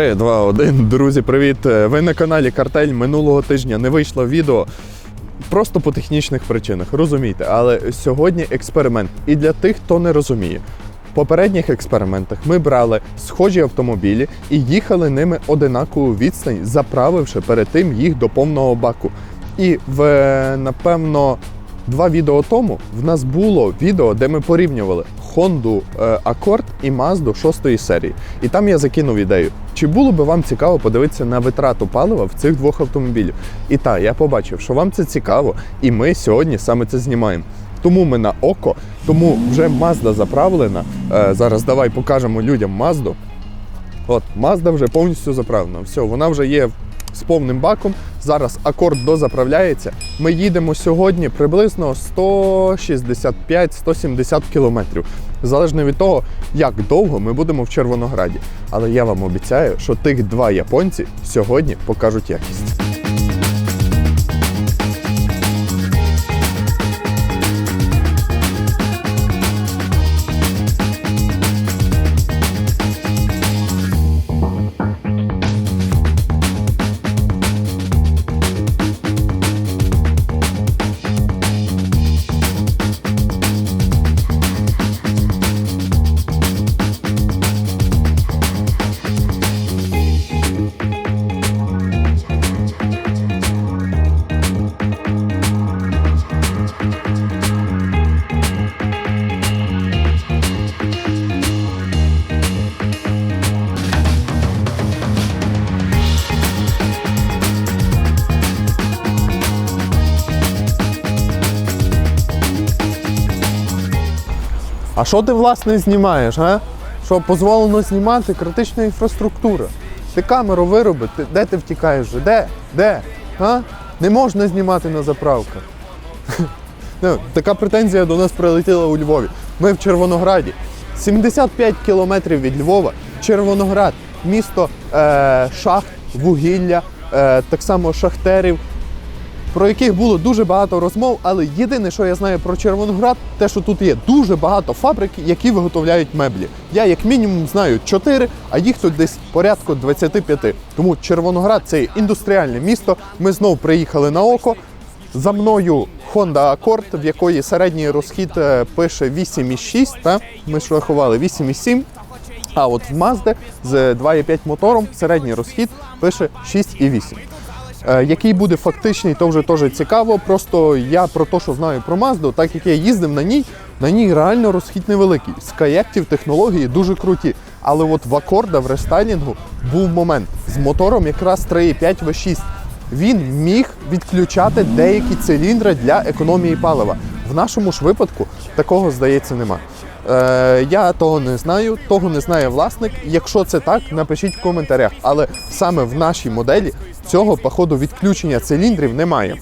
3, 2, 1. Друзі, привіт! Ви на каналі Картель. Минулого тижня не вийшло відео. Просто по технічних причинах, розумієте. Але сьогодні експеримент. І для тих, хто не розуміє. В попередніх експериментах ми брали схожі автомобілі і їхали ними одинакову відстань, заправивши перед тим їх до повного баку. І в напевно два відео тому в нас було відео, де ми порівнювали Honda е, Accord і Mazda 6 серії. І там я закинув ідею. Чи було би вам цікаво подивитися на витрату палива в цих двох автомобілів? І так, я побачив, що вам це цікаво, і ми сьогодні саме це знімаємо. Тому ми на око, тому вже Mazda заправлена. Е, зараз давай покажемо людям Mazda. От, Mazda вже повністю заправлена. Все, вона вже є з повним баком. Зараз акорд дозаправляється. Ми їдемо сьогодні приблизно 165-170 кілометрів. Залежно від того, як довго ми будемо в Червонограді. Але я вам обіцяю, що тих два японці сьогодні покажуть якість. А що ти власне знімаєш, а? Що дозволено знімати критична інфраструктура. Ти камеру вироби, ти, де ти втікаєш? вже? Де? Де? А? Не можна знімати на заправках. Ну, така претензія до нас прилетіла у Львові. Ми в Червонограді. 75 кілометрів від Львова. Червоноград, місто е, шахт, вугілля, е, так само шахтерів, про яких було дуже багато розмов, але єдине, що я знаю про Червоноград, те, що тут є дуже багато фабрик, які виготовляють меблі. Я як мінімум знаю 4, а їх тут десь порядку 25. Тому Червоноград це індустріальне місто. Ми знов приїхали на око. За мною Honda Accord, в якої середній розхід е, пише 8,6, та? ми ж рахували 8,7. А от в Mazda з 2,5 мотором середній розхід пише 6,8. Е, Який буде фактичний, то вже теж цікаво. Просто я про те, що знаю про Mazda, так як я їздив на ній, на ній реально розхід невеликий. З каєктів технології дуже круті. Але от в акорда в рестайлінгу був момент з мотором якраз 3,5 V6. Він міг відключати деякі циліндри для економії палива. В нашому ж випадку такого, здається, нема. Е, я того не знаю, того не знає власник. Якщо це так, напишіть в коментарях. Але саме в нашій моделі цього походу відключення циліндрів немає.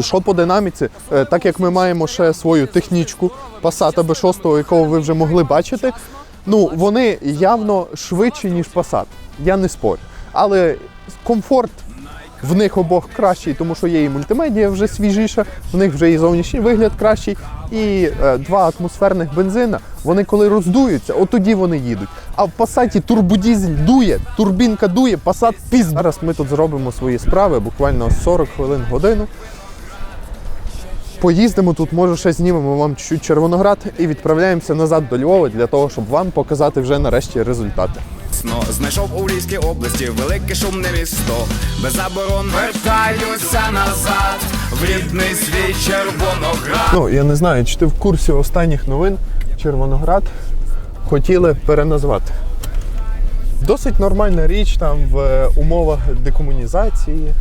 Що по динаміці, Е, так як ми маємо ще свою технічку Passat B6, якого ви вже могли бачити, ну вони явно швидші, ніж Passat. Я не спорю. Але комфорт в них обох кращий, тому що є і мультимедія вже свіжіша, в них вже і зовнішній вигляд кращий, і е, два атмосферних бензина. Вони коли роздуються, от тоді вони їдуть. А в Пасаті турбодізель дує, турбінка дує, Пасат піз. Зараз ми тут зробимо свої справи, буквально 40 хвилин годину. Поїздимо тут, може ще знімемо вам чуть Червоноград і відправляємося назад до Львова для того, щоб вам показати вже нарешті результати. Знайшов у Львівській області велике шумне місто. Без заборон вертаюся назад в рідний свій Червоноград. Ну, я не знаю, чи ти в курсі останніх новин Червоноград хотіли переназвати. Досить нормальна річ там в е, умовах декомунізації,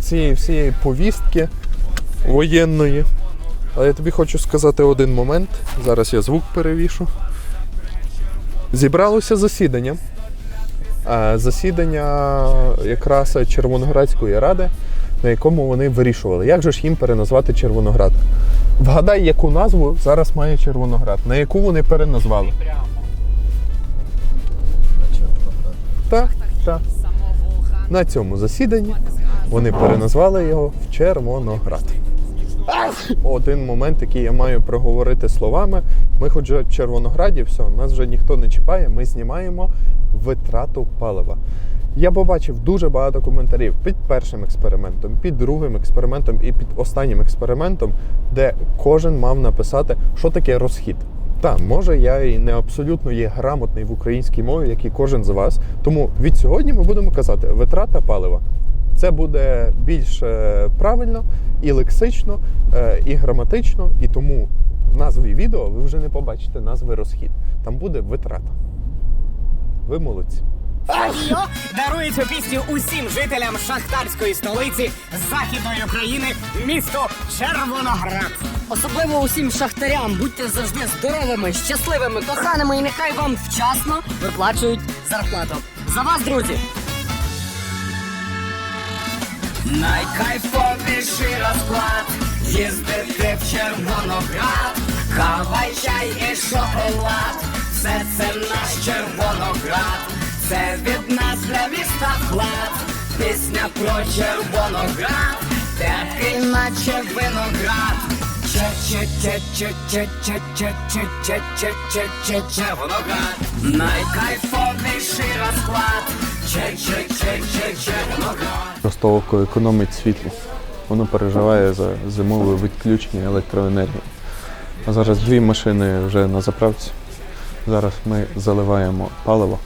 цієї всієї повістки воєнної. Але я тобі хочу сказати один момент. Зараз я звук перевішу. Зібралося засідання. Засідання якраз Червоноградської ради, на якому вони вирішували, як же ж їм переназвати Червоноград. Вгадай, яку назву зараз має Червоноград, на яку вони переназвали. Так, так. На цьому засіданні вони переназвали його в Червоноград. Один момент, який я маю проговорити словами. Ми хоч в Червонограді, все, нас вже ніхто не чіпає. Ми знімаємо витрату палива. Я побачив дуже багато коментарів під першим експериментом, під другим експериментом і під останнім експериментом, де кожен мав написати, що таке розхід. Так, може, я і не абсолютно є грамотний в українській мові, як і кожен з вас. Тому від сьогодні ми будемо казати витрата палива. Це буде більш е, правильно і лексично, е, і граматично, і тому в назві відео ви вже не побачите назви розхід. Там буде витрата. Ви молодці. Фабіо дарує цю пісню усім жителям шахтарської столиці Західної України, місто Червоноград. Особливо усім шахтарям будьте завжди здоровими, щасливими, коханими і нехай вам вчасно виплачують зарплату. За вас, друзі! найкайфовіший розклад, їздити в червоноград, кава, чай і шоколад, все це наш червоноград, це від нас для міста вклад, пісня про червоноград, такий наче виноград, Червоноград, найкайфовіший розклад. Око економить світло. Воно переживає за зимове відключення електроенергії. А зараз дві машини вже на заправці. Зараз ми заливаємо паливо.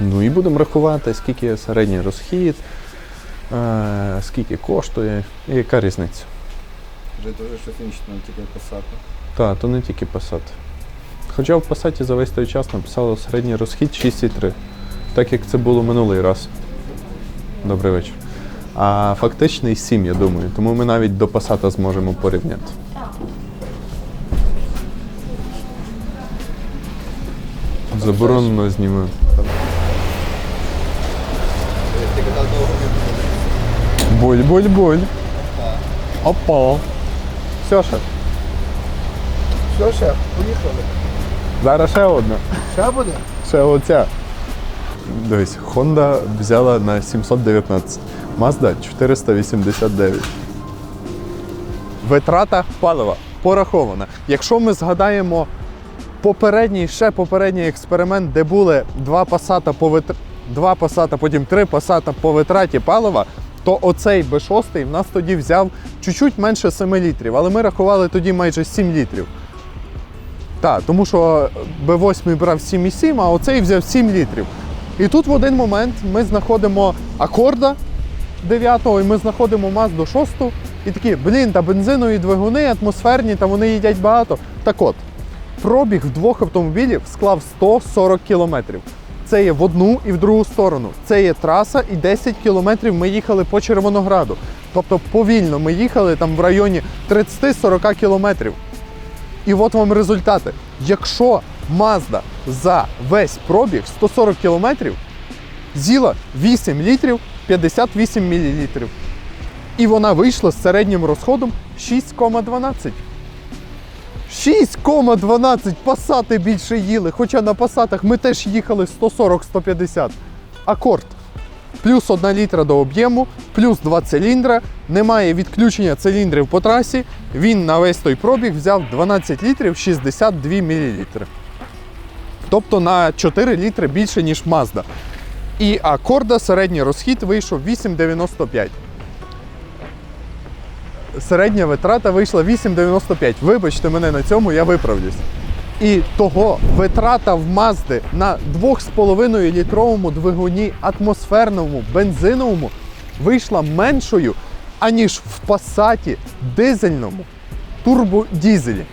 Ну і будемо рахувати, скільки середній розхід, е, скільки коштує і яка різниця. Вже дуже шофінічно тільки писати. Так, то не тільки Passat. Хоча в Passat за весь той час написало середній розхід 6,3, так як це було минулий раз. Добрий вечір. А фактичний 7, я думаю, тому ми навіть до Passat зможемо порівняти. Заборонено знімаю. Ти коли довго не Буль-буль-буль. Опа. Все, шеф. Що ще? Поїхали. Зараз ще одна. Ще буде? Ще оця. Дивись, Honda взяла на 719, Mazda 489. Витрата палива порахована. Якщо ми згадаємо попередній, ще попередній експеримент, де були два пасата по витр... два пасата, потім три пасата по витраті палива, то оцей B6 в нас тоді взяв чуть-чуть менше 7 літрів, але ми рахували тоді майже 7 літрів. Так, тому що Б8 брав 7,7, а оцей взяв 7 літрів. І тут в один момент ми знаходимо акорда 9-го, і ми знаходимо Мазду 6 і такі, блін, та бензинові двигуни атмосферні, та вони їдять багато. Так от, пробіг в двох автомобілів склав 140 кілометрів. Це є в одну і в другу сторону. Це є траса, і 10 кілометрів ми їхали по Червонограду. Тобто повільно ми їхали там в районі 30-40 кілометрів. І от вам результати. Якщо Mazda за весь пробіг 140 кілометрів з'їла 8 літрів 58 мл. І вона вийшла з середнім розходом 6,12. 6,12 пасати більше їли. Хоча на пасатах ми теж їхали 140-150. Акорд. Плюс 1 літра до об'єму, плюс 2 циліндра. Немає відключення циліндрів по трасі. Він на весь той пробіг взяв 12 літрів 62 мл. Тобто на 4 літри більше, ніж Mazda. І акорда середній розхід вийшов 8,95. Середня витрата вийшла 8,95. Вибачте мене на цьому, я виправлюсь. І того витрата в Мазди на 2,5 літровому двигуні атмосферному бензиновому вийшла меншою, аніж в Пасаті дизельному турбодізелі.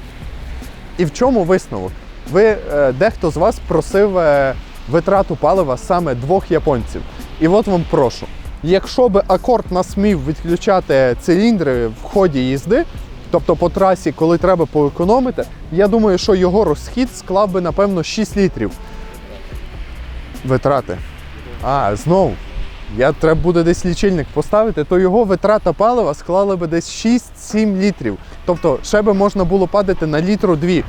І в чому висновок? Ви е, дехто з вас просив е, витрату палива саме двох японців. І от вам прошу. Якщо би акорд нас міг відключати циліндри в ході їзди, тобто по трасі, коли треба поекономити, я думаю, що його розхід склав би, напевно, 6 літрів. Витрати. А, знову. Я треба буде десь лічильник поставити, то його витрата палива склала би десь 6-7 літрів. Тобто ще би можна було падати на літру дві.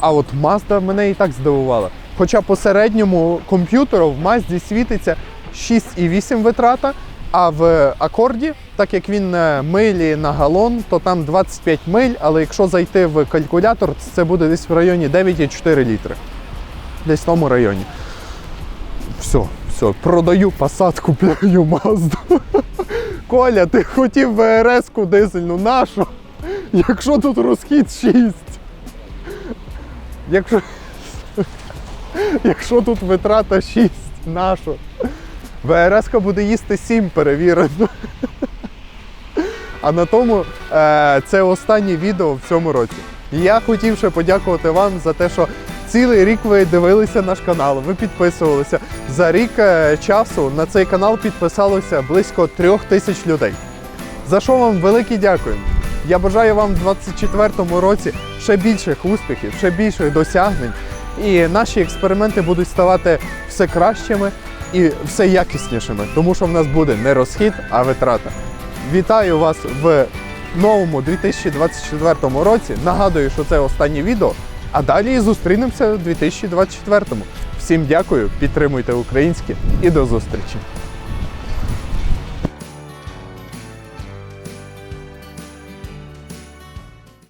А от Mazda мене і так здивувала. Хоча по середньому комп'ютеру в Mazda світиться 6,8 витрата, а в акорді так як він е, милі на галон, то там 25 миль, але якщо зайти в калькулятор, то це буде десь в районі 9,4 літри. Десь в тому районі. Все, все, продаю посад, купляю Мазду. Коля, ти хотів ВРС-ку дизельну нашу, якщо тут розхід 6. Якщо, якщо тут витрата 6, нашу. ВРС буде їсти 7 перевірено. А на тому е, це останнє відео в цьому році. І Я хотів ще подякувати вам за те, що цілий рік ви дивилися наш канал, ви підписувалися. За рік е, часу на цей канал підписалося близько трьох тисяч людей. За що вам велике дякую. Я бажаю вам в 2024 році ще більших успіхів, ще більших досягнень. І наші експерименти будуть ставати все кращими і все якіснішими, тому що в нас буде не розхід, а витрата. Вітаю вас в новому 2024 році. Нагадую, що це останнє відео. А далі зустрінемося в 2024. Всім дякую, підтримуйте українське і до зустрічі!